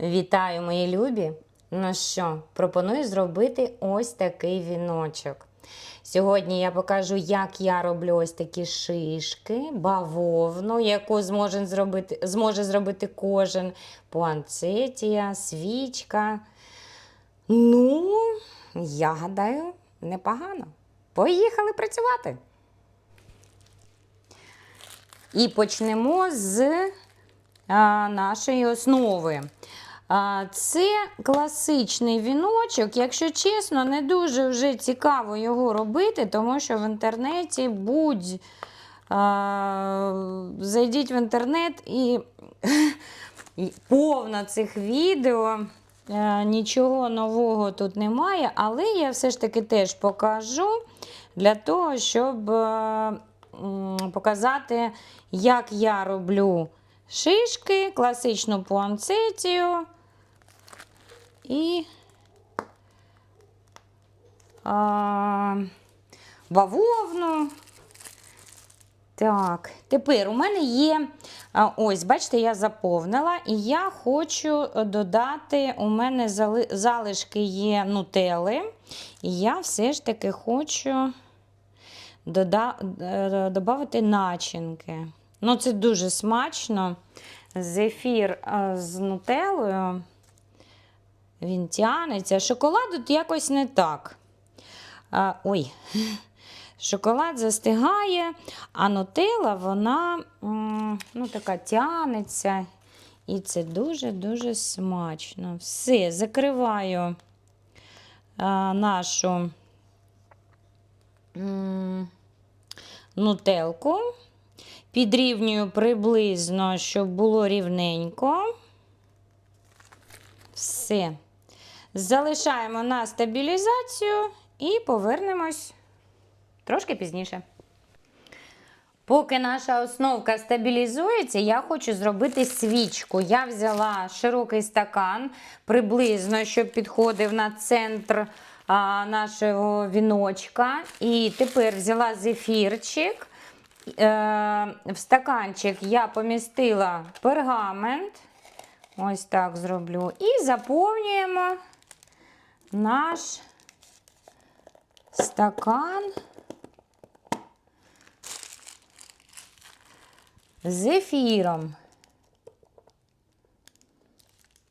Вітаю, мої любі! Ну що, пропоную зробити ось такий віночок. Сьогодні я покажу, як я роблю ось такі шишки, бавовну, яку зможе зробити, зможе зробити кожен, пуанцетія, свічка. Ну, я гадаю, непогано. Поїхали працювати. І почнемо з а, нашої основи. Це класичний віночок. Якщо чесно, не дуже вже цікаво його робити, тому що в інтернеті будь. Зайдіть в інтернет і, і повно цих відео. Е, Нічого нового тут немає, але я все ж таки теж покажу для того, щоб е, показати, як я роблю шишки, класичну пуанцетію і а, бавовну. Так, тепер у мене є, ось, бачите, я заповнила, і я хочу додати, у мене зали- залишки є нутели, і я все ж таки хочу додати начинки. Ну, це дуже смачно. Зефір е, з нутеллою. Він тянеться. Шоколад тут якось не так. А, ой, шоколад застигає, а нутелла, вона ну, така тянеться. І це дуже-дуже смачно. Все, закриваю а, нашу нутелку. Підрівнюю приблизно, щоб було рівненько. Все. Залишаємо на стабілізацію і повернемось трошки пізніше. Поки наша основка стабілізується, я хочу зробити свічку. Я взяла широкий стакан, приблизно, щоб підходив на центр а, нашого віночка. І тепер взяла зефірчик. Е, в стаканчик я помістила пергамент. Ось так зроблю. І заповнюємо наш стакан зефіром.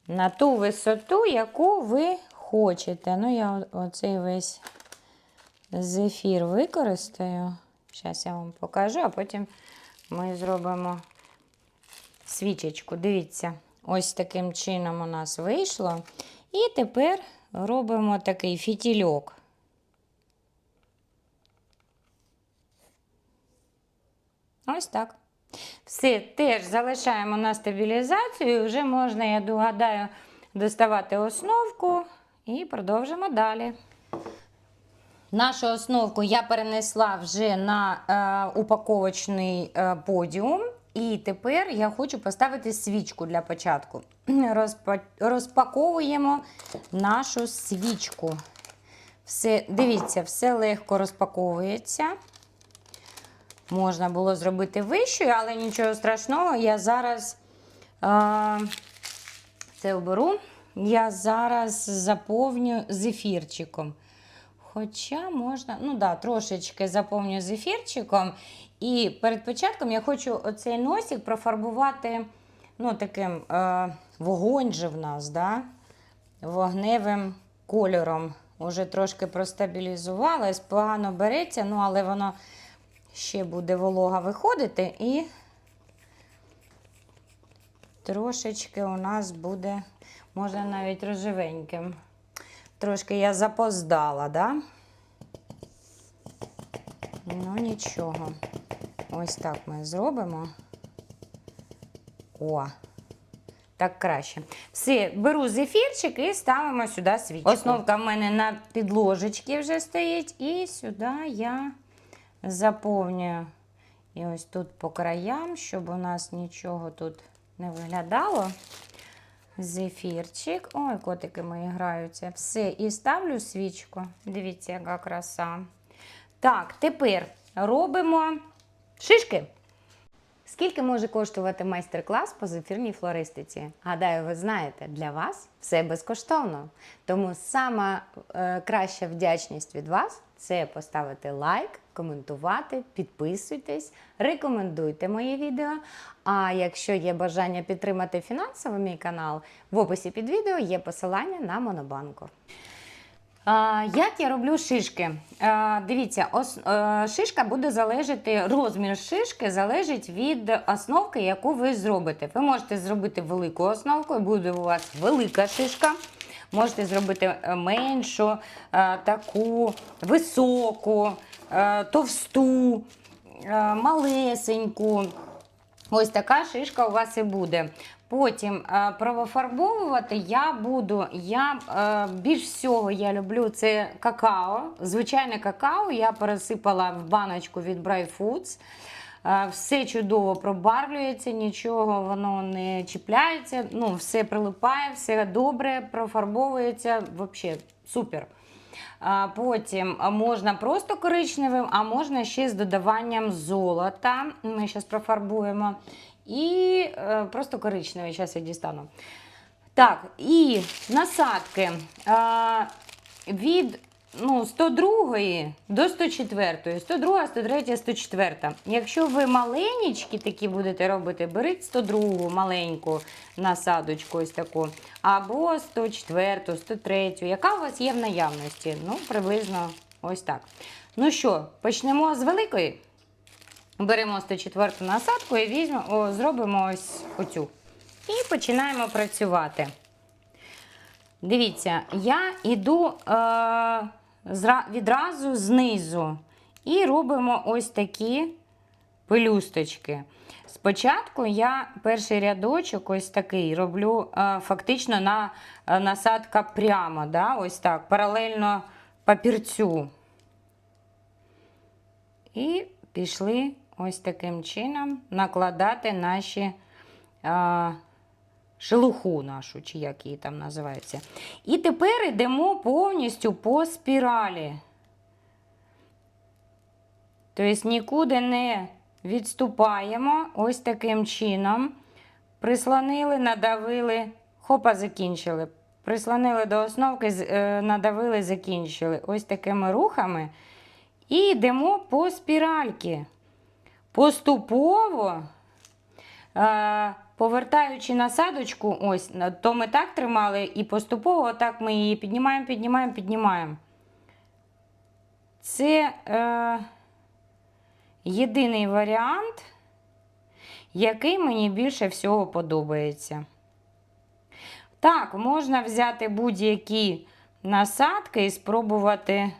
На ту висоту, яку ви хочете. Ну, я оцей весь зефір використаю. Зараз я вам покажу, а потім ми зробимо свічечку. Дивіться, ось таким чином у нас вийшло. І тепер робимо такий фітільок. Ось так. Все теж залишаємо на стабілізацію. Вже можна, я догадаю, доставати основку і продовжимо далі. Нашу основку я перенесла вже на е, упаковочний е, подіум. І тепер я хочу поставити свічку для початку. Розпа... Розпаковуємо нашу свічку. Все, Дивіться, все легко розпаковується. Можна було зробити вищою, але нічого страшного. Я зараз е, це оберу. Я зараз заповню зефірчиком. Хоча можна, ну да, трошечки заповню зефірчиком. І перед початком я хочу оцей носик профарбувати ну, таким е, вогонь же в нас, да? вогневим кольором. Уже трошки простабілізувалась, погано береться, ну, але воно ще буде волога виходити і трошечки у нас буде, можна навіть рожевеньким. Трошки я запоздала, да? Ну, нічого. Ось так ми зробимо. О, так краще. Все, беру зефірчик і ставимо сюди свічку. Основка в мене на підложечці вже стоїть. І сюди я заповнюю. І ось тут по краям, щоб у нас нічого тут не виглядало. Зефірчик. Ой, котики мої граються. Все, і ставлю свічку. Дивіться, яка краса. Так, тепер робимо шишки. Скільки може коштувати майстер-клас по зефірній флористиці? Гадаю, ви знаєте, для вас все безкоштовно. Тому сама е, краща вдячність від вас це поставити лайк, коментувати, підписуйтесь, рекомендуйте моє відео. А якщо є бажання підтримати фінансово мій канал, в описі під відео є посилання на Монобанку. Як я роблю шишки? Дивіться, е, шишка буде залежати, розмір шишки залежить від основки, яку ви зробите. Ви можете зробити велику основку, і буде у вас велика шишка. Можете зробити е, меншу, е, таку високу, е, товсту, малесеньку. Ось така шишка у вас і буде. Потім правофарбовувати я буду. Я більш всього я люблю це какао. Звичайне какао я пересипала в баночку від Bright Foods. Е, Все чудово пробарвлюється, нічого воно не чіпляється. Ну, все прилипає, все добре, профарбовується. Взагалі супер. А Потім можна просто коричневим, а можна ще з додаванням золота. Ми зараз профарбуємо. І е, просто коричневий, зараз я дістану. Так, і насадки. Від ну, 102 до 104. 102, 103, 104. Якщо ви маленькі такі будете робити, беріть 102 маленьку насадочку, ось таку. Або 104, 103. Яка у вас є в наявності? Ну, приблизно ось так. Ну що, почнемо з великої. Беремо 104 насадку і візьмемо, зробимо ось оцю. І починаємо працювати. Дивіться, я йду е, відразу знизу і робимо ось такі пелюсточки. Спочатку я перший рядочок ось такий роблю е, фактично на е, насадка прямо, да, ось так, паралельно папірцю. І пішли ось таким чином накладати наші. Е, шелуху нашу, чи як її там називається. І тепер йдемо повністю по спіралі. Тобто нікуди не відступаємо ось таким чином. Прислонили, надавили, хопа, закінчили. Прислонили до основки, е, надавили, закінчили. Ось такими рухами. І йдемо по спіральки. Поступово. Повертаючи насадочку, ось, то ми так тримали, і поступово так ми її піднімаємо, піднімаємо, піднімаємо. Це е, єдиний варіант, який мені більше всього подобається. Так, можна взяти будь-які насадки і спробувати.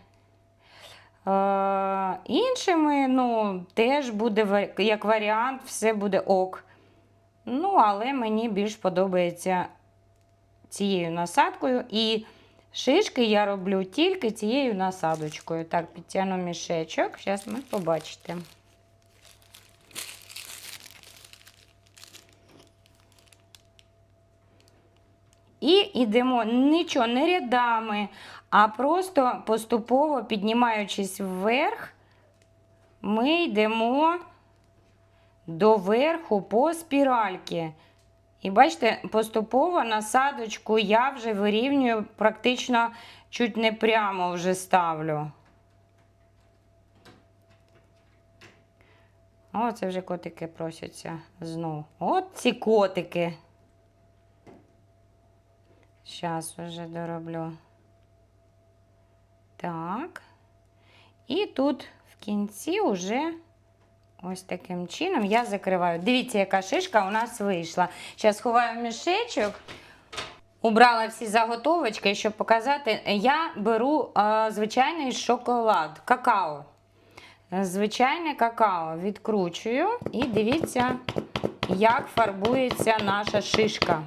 Е, іншими, ну, теж буде як варіант, все буде ок. Ну, але мені більш подобається цією насадкою. І шишки я роблю тільки цією насадочкою. Так, підтягну мішечок. Зараз ми побачите. І йдемо нічого не рядами, а просто поступово піднімаючись вверх, ми йдемо до верху по спіральки. І бачите, поступово насадочку я вже вирівнюю, практично чуть не прямо вже ставлю. О, це вже котики просяться знову. От ці котики. Зараз вже дороблю. Так. І тут в кінці вже ось таким чином я закриваю. Дивіться, яка шишка у нас вийшла. Зараз ховаю мішечок. Убрала всі заготовочки, щоб показати. Я беру е, звичайний шоколад, какао. Звичайне какао відкручую і дивіться, як фарбується наша шишка.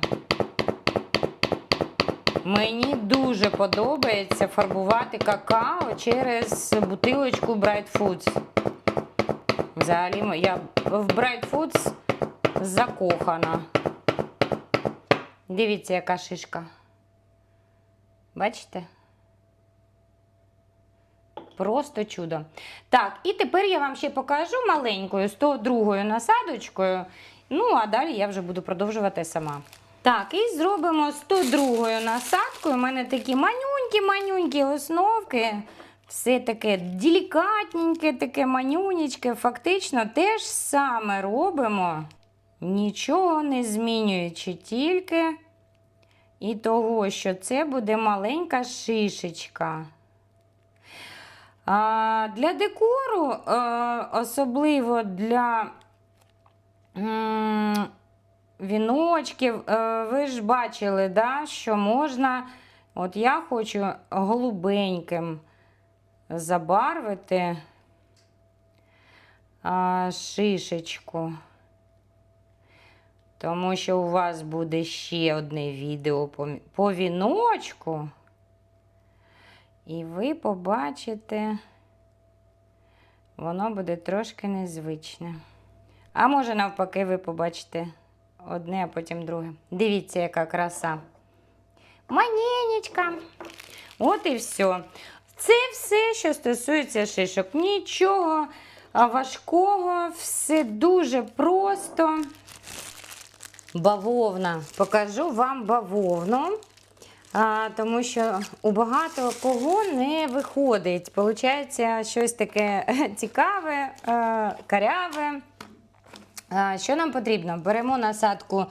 Мені дуже подобається фарбувати какао через бутилочку Bright Foods. Взагалі, я в Foods закохана. Дивіться, яка шишка. Бачите? Просто чудо. Так, і тепер я вам ще покажу маленькою 102 насадочкою. Ну, а далі я вже буду продовжувати сама. Так, і зробимо 102 насадкою. У мене такі манюнькі-манюнькі основки. Все таке делікатненьке, таке манюнечке. Фактично те ж саме робимо, нічого не змінюючи, тільки і того, що це буде маленька шишечка. А, для декору, е, особливо для віночків, е, ви ж бачили, да, що можна, от я хочу голубеньким забарвити шишечку. Тому що у вас буде ще одне відео по, по віночку. І ви побачите, воно буде трошки незвичне. А може, навпаки, ви побачите одне, а потім друге. Дивіться, яка краса. Маненечка. От і все. Це все, що стосується шишок. Нічого важкого, все дуже просто. Бавовна. Покажу вам бавовну. А, тому що у багато кого не виходить. Получається щось таке цікаве, е, каряве. Що нам потрібно? Беремо насадку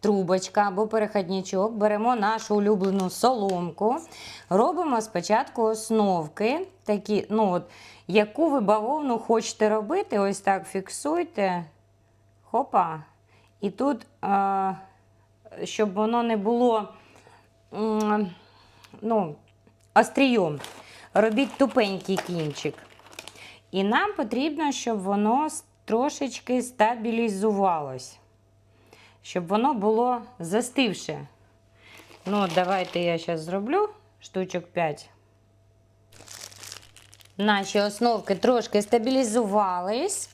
трубочка або переходничок, беремо нашу улюблену соломку, робимо спочатку основки, такі, ну от, яку ви бавовну хочете робити, ось так фіксуйте. Хопа. І тут, а, щоб воно не було ну, острієм, робіть тупенький кінчик. І нам потрібно, щоб воно трошечки стабілізувалось, щоб воно було застивше. Ну, давайте я зараз зроблю штучок 5. Наші основки трошки стабілізувались.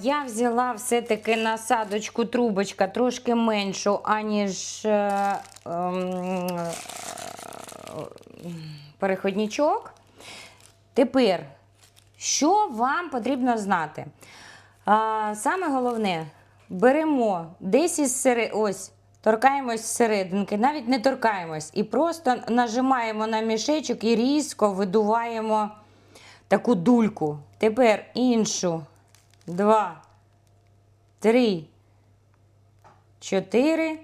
Я взяла все-таки насадочку трубочка трошки меншу, аніж е, ем, е, переходничок. Тепер, що вам потрібно знати? Саме головне, беремо десь із сери... ось, торкаємось серединки, навіть не торкаємось, і просто нажимаємо на мішечок і різко видуваємо таку дульку. Тепер іншу. Два, три, чотири,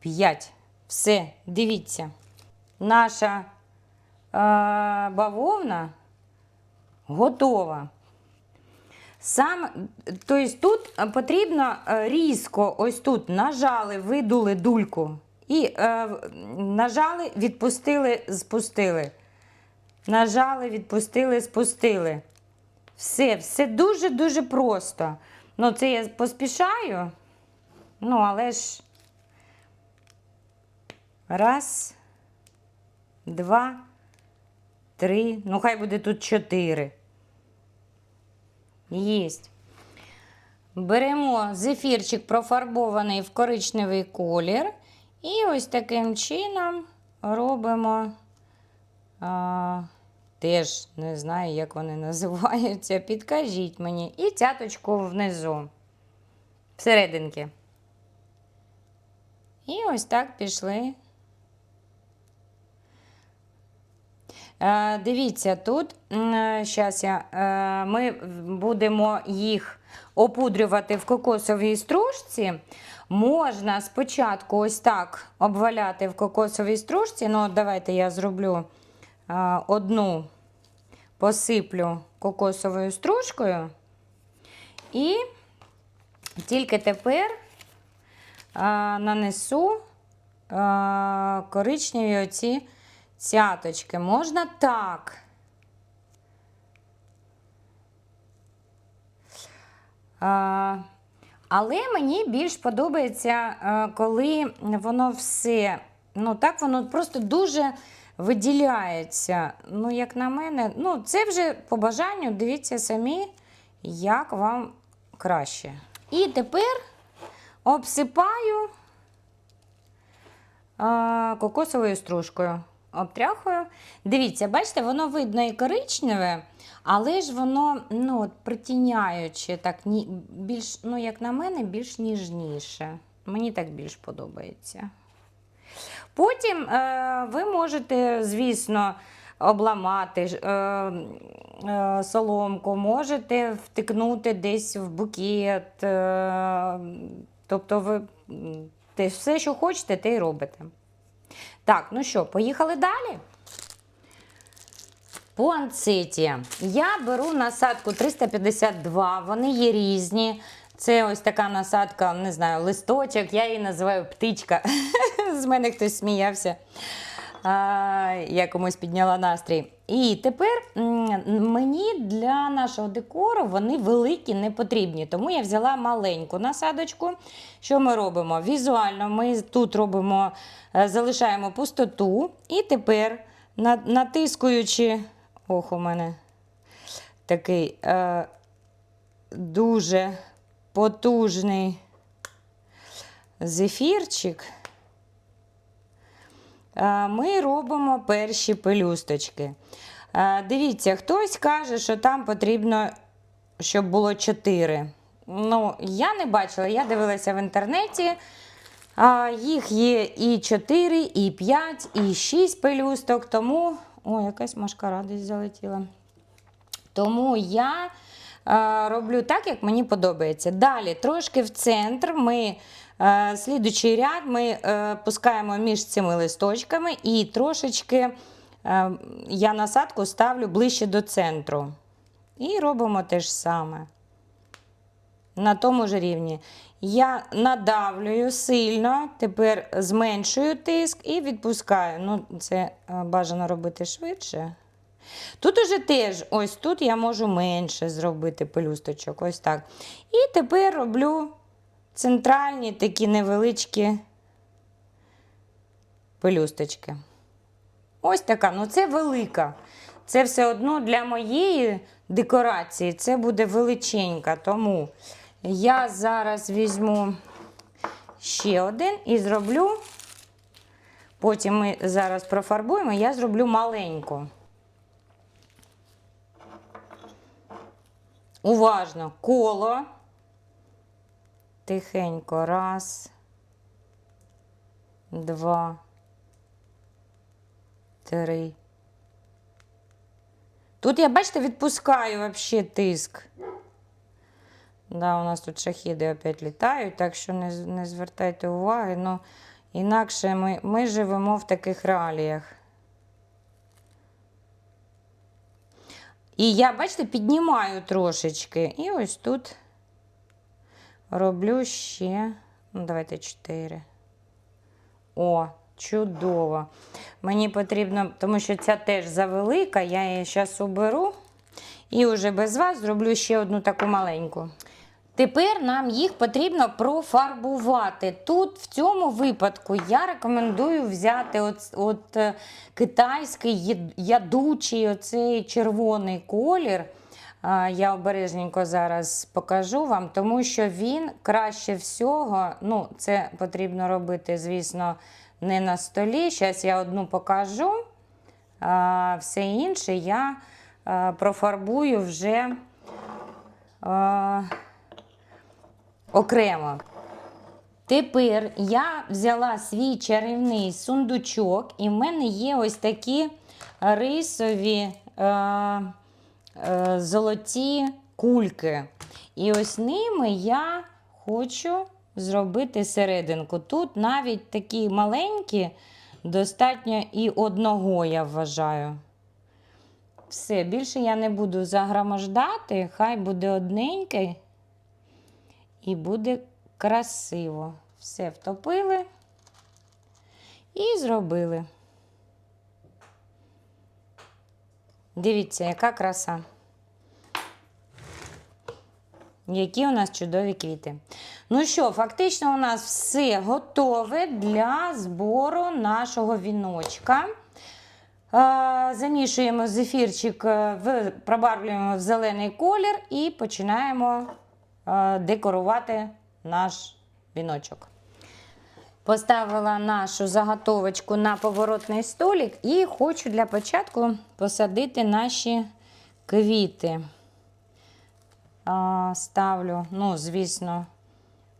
п'ять. Все, дивіться. Наша е, бавовна готова. Сам, тобто тут потрібно е, різко, ось тут нажали, видули дульку. І е, нажали, відпустили, спустили. Нажали, відпустили, спустили. Все, все дуже-дуже просто. Ну, це я поспішаю. Ну, але ж. Раз, два, три. Ну, хай буде тут чотири. Єсть. Беремо зефірчик профарбований в коричневий колір. І ось таким чином робимо. А, теж не знаю, як вони називаються. Підкажіть мені. І цяточку внизу, всерединки. І ось так пішли. Дивіться, тут зараз я, е, ми будемо їх опудрювати в кокосовій стружці. Можна спочатку ось так обваляти в кокосовій стружці. Ну, давайте я зроблю е, одну, посиплю кокосовою стружкою. І тільки тепер е, нанесу е, коричневі оці цяточки. Можна так. А, але мені більш подобається, коли воно все, ну так воно просто дуже виділяється. Ну, як на мене, ну, це вже по бажанню, дивіться самі, як вам краще. І тепер обсипаю а, кокосовою стружкою. Обтряхую. Дивіться, бачите, воно видно і коричневе, але ж воно ну, от, притіняюче, так, ні, більш, ну, як на мене, більш ніжніше. Мені так більш подобається. Потім е, ви можете, звісно, обламати е, е, соломку, можете втикнути десь в букет. Е, тобто ви те, все, що хочете, те й робите. Так, ну що, поїхали далі. Пуанциті. Я беру насадку 352, вони є різні. Це ось така насадка, не знаю, листочок, я її називаю птичка. З мене хтось сміявся. Я комусь підняла настрій. І тепер мені для нашого декору вони великі не потрібні, тому я взяла маленьку насадочку. Що ми робимо? Візуально ми тут робимо, е, залишаємо пустоту, і тепер, натискуючи, ох, у мене такий е, дуже потужний зефірчик. Е, Ми робимо перші пелюсточки. Е, Дивіться, хтось каже, що там потрібно, щоб було 4. Ну, я не бачила, я дивилася в інтернеті. Їх є і 4, і 5, і 6 пелюсток, тому. О, якась машкара десь залетіла. Тому я е, роблю так, як мені подобається. Далі, трошки в центр ми. Е, Слідуючий ряд ми е, пускаємо між цими листочками і трошечки е, я насадку ставлю ближче до центру. І робимо те ж саме. На тому ж рівні. Я надавлюю сильно, тепер зменшую тиск і відпускаю. Ну, це бажано робити швидше. Тут уже теж, ось тут я можу менше зробити пелюсточок, ось так. І тепер роблю центральні такі невеличкі пелюсточки. Ось така, ну це велика. Це все одно для моєї декорації це буде величенька. Тому я зараз візьму ще один і зроблю. Потім ми зараз профарбуємо, я зроблю маленьку. Уважно коло. Тихенько. Раз. Два. Три. Тут я, бачите, відпускаю вообще тиск. Да, у нас тут шахіди опять літають, так що не, не звертайте уваги. Ну, інакше ми, ми живемо в таких реаліях. І я, бачите, піднімаю трошечки. І ось тут роблю ще, ну, давайте 4. О, чудово. Мені потрібно, тому що ця теж завелика, я її зараз уберу. І вже без вас зроблю ще одну таку маленьку. Тепер нам їх потрібно профарбувати. Тут в цьому випадку я рекомендую взяти от, от е, китайський ядучий оцей червоний колір. Я обережненько зараз покажу вам, тому що він краще всього, ну, це потрібно робити, звісно, не на столі. Зараз я одну покажу, а все інше я профарбую вже. Окремо. Тепер я взяла свій чарівний сундучок, і в мене є ось такі рисові золоті кульки. І ось ними я хочу зробити серединку. Тут навіть такі маленькі, достатньо і одного, я вважаю. Все, більше я не буду загромождати, хай буде одненький. І буде красиво. Все втопили і зробили. Дивіться, яка краса. Які у нас чудові квіти. Ну що, фактично, у нас все готове для збору нашого віночка. Замішуємо зефірчик, е, пробарвлюємо в зелений колір і починаємо е, декорувати наш віночок. Поставила нашу заготовочку на поворотний столик і хочу для початку посадити наші квіти. Ставлю, ну, звісно,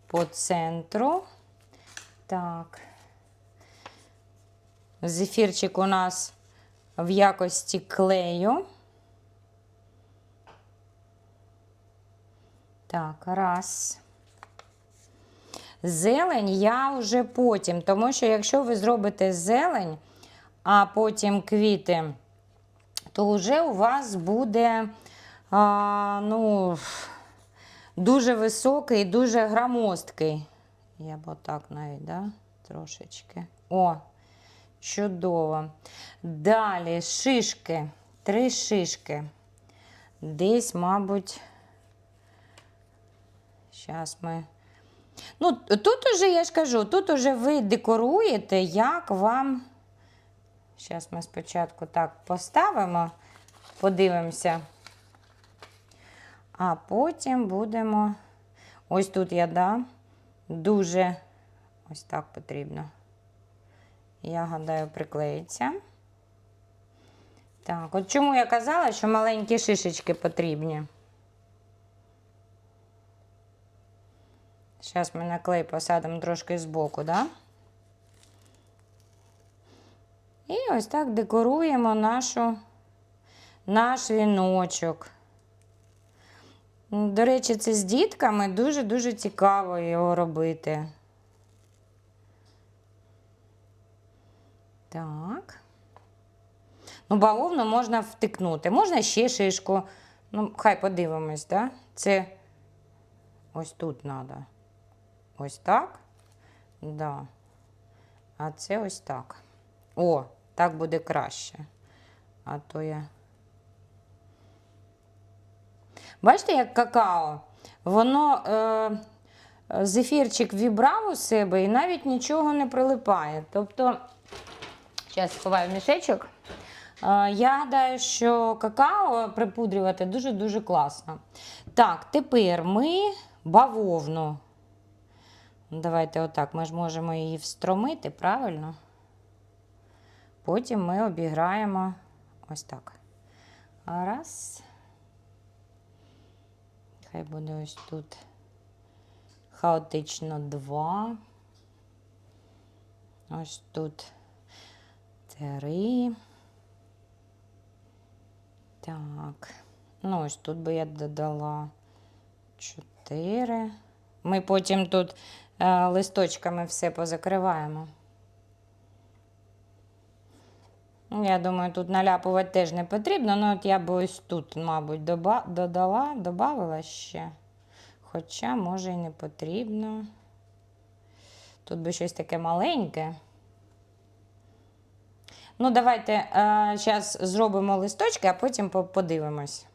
по центру. Так. Зефірчик у нас в якості клею. Так, раз. Зелень я вже потім, тому що якщо ви зробите зелень, а потім квіти, то вже у вас буде а, ну, дуже високий і дуже громоздкий. Я б отак навіть, да? трошечки. О, чудово. Далі шишки. Три шишки. Десь, мабуть, зараз ми. Ну, тут уже, я ж кажу, тут уже ви декоруєте, як вам. Зараз ми спочатку так поставимо, подивимося. А потім будемо. Ось тут я дам. Дуже ось так потрібно. Я гадаю, приклеїться. Так, от чому я казала, що маленькі шишечки потрібні. Зараз ми на клей посадимо трошки збоку, да? І ось так декоруємо нашу, наш віночок. До речі, це з дітками дуже-дуже цікаво його робити. Так. Ну, бавовну можна втикнути. Можна ще шишку. Ну, хай подивимось, да? Це ось тут треба. Ось так. Да. А це ось так. О, так буде краще. А то я. Бачите, як какао? Воно е, зефірчик вібрав у себе і навіть нічого не прилипає. Тобто, зараз сховаю мішечок. Е, я гадаю, що какао припудрювати дуже-дуже класно. Так, тепер ми бавовну. Давайте отак. Ми ж можемо її встромити, правильно? Потім ми обіграємо ось так. Раз. Хай буде ось тут хаотично два. Ось тут три. Так. Ну, ось тут би я додала чотири. Ми потім тут листочками все позакриваємо. Ну, Я думаю, тут наляпувати теж не потрібно, ну от я б ось тут, мабуть, доба- додала, додавала ще. Хоча, може, і не потрібно. Тут би щось таке маленьке. Ну, давайте зараз зробимо листочки, а потім подивимось.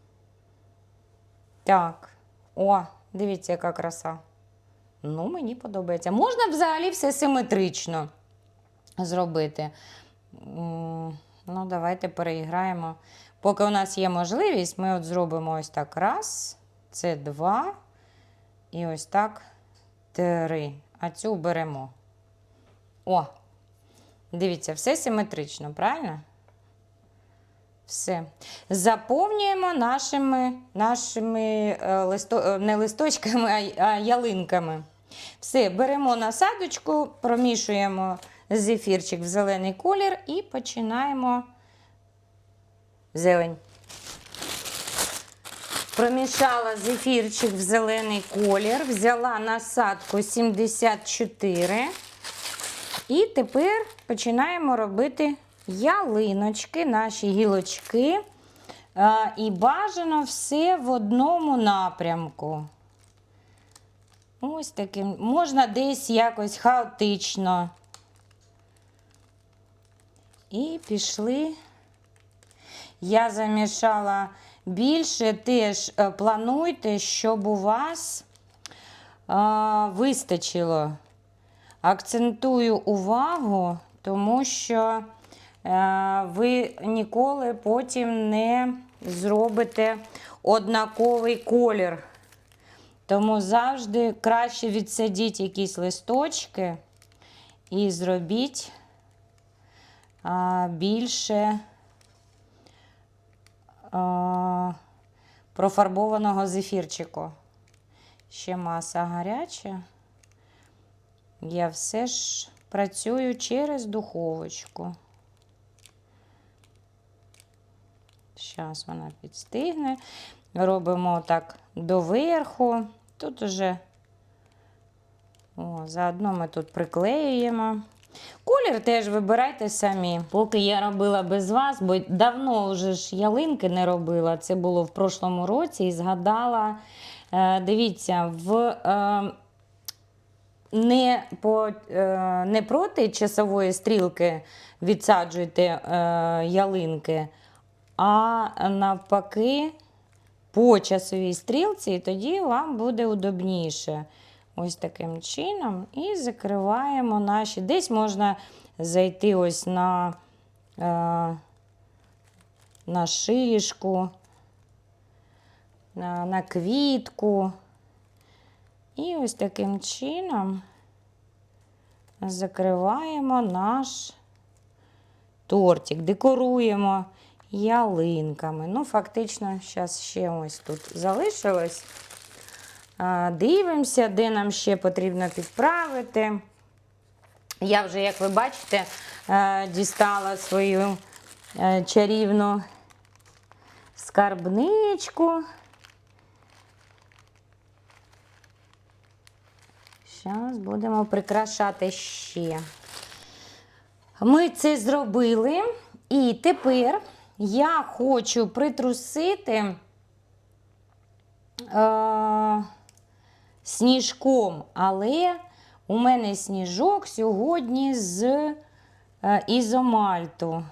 Так. О, дивіться, яка краса. Ну, мені подобається. Можна взагалі все симетрично зробити. Ну, давайте переіграємо. Поки у нас є можливість, ми от зробимо ось так. Раз, це два. І ось так три. А цю беремо. О! Дивіться, все симетрично, правильно? Все. Заповнюємо нашими, нашими е, листо, е, не листочками, а, а ялинками. Все, беремо насадочку, промішуємо зефірчик в зелений колір і починаємо зелень. Промішала зефірчик в зелений колір, взяла насадку 74. І тепер починаємо робити ялиночки, наші гілочки. Е, І бажано все в одному напрямку. Ось таким. Можна десь якось хаотично. І пішли. Я замішала більше, теж е, плануйте, щоб у вас а, вистачило. Акцентую увагу, тому що е, ви ніколи потім не зробите однаковий колір. Тому завжди краще відсадіть якісь листочки і зробіть більше профарбованого зефірчику. Ще маса гаряча. Я все ж працюю через духовочку. Зараз вона підстигне. Робимо так доверху. Тут уже о, заодно ми тут приклеюємо. Колір теж вибирайте самі. Поки я робила без вас, бо давно вже ж ялинки не робила. Це було в прошлому році і згадала. Е, дивіться, в. Е, не, по, е, не проти часової стрілки відсаджуйте ялинки, а навпаки по часовій стрілці, і тоді вам буде удобніше. Ось таким чином. І закриваємо наші. Десь можна зайти ось на, е, на шишку, на, на квітку. І ось таким чином закриваємо наш тортик, декоруємо ялинками. Ну, фактично, зараз ще ось тут залишилось. Дивимося, де нам ще потрібно підправити. Я вже, як ви бачите, е, дістала свою е, чарівну скарбничку. Зараз будемо прикрашати ще. Ми це зробили. І тепер я хочу притрусити е, сніжком, але у мене сніжок сьогодні з е, ізомальту.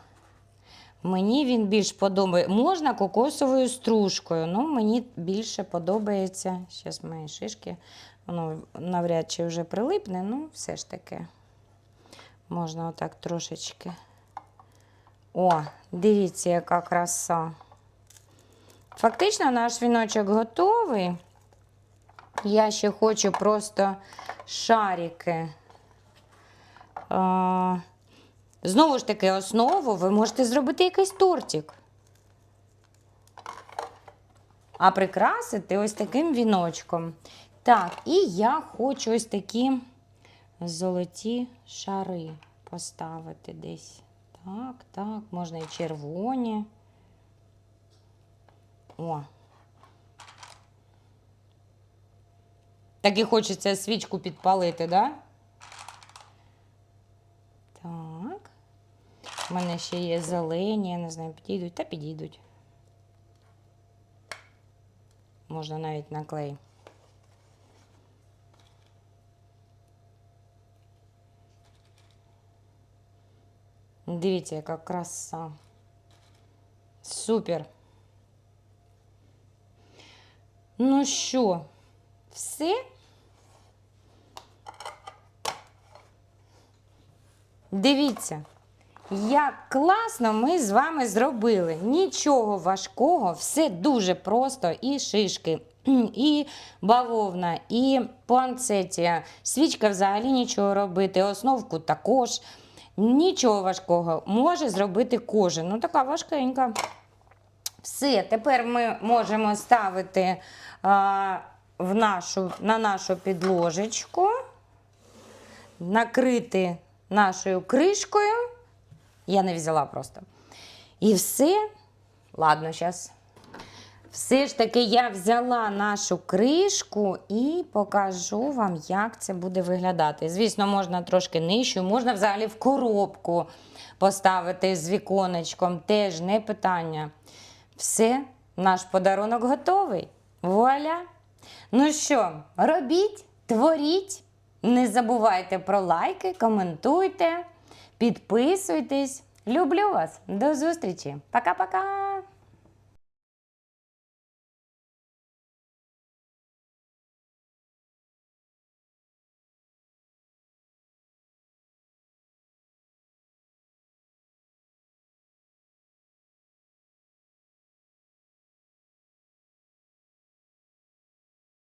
Мені він більш подобається. Можна кокосовою стружкою, але мені більше подобається. Зараз мої шишки, воно навряд чи вже прилипне, ну все ж таки. Можна отак трошечки. О, дивіться, яка краса. Фактично, наш віночок готовий. Я ще хочу просто шарики. Знову ж таки, основу ви можете зробити якийсь тортик. А прикрасити ось таким віночком. Так, і я хочу ось такі золоті шари поставити десь. Так, так, можна і червоні. О. Так і хочеться свічку підпалити, да? Так. У мене ще є зелені, я не знаю, підійдуть та підійдуть. Можна навіть на клей. Дивіться, яка краса. Супер. Ну що, все? Дивіться, як класно ми з вами зробили. Нічого важкого, все дуже просто. І шишки, і бавовна, і панцетія. Свічка взагалі нічого робити, основку також. Нічого важкого може зробити кожен. Ну, така важкенька. Все, тепер ми можемо ставити а, в нашу, на нашу підложечку, накрити нашою кришкою. Я не взяла просто. І все. Ладно, зараз. Все ж таки я взяла нашу кришку і покажу вам, як це буде виглядати. Звісно, можна трошки нижчу, можна взагалі в коробку поставити з віконечком, теж не питання. Все, наш подарунок готовий. Вуаля! Ну що, робіть, творіть. Не забувайте про лайки, коментуйте, підписуйтесь. Люблю вас. До зустрічі. Пока-пока.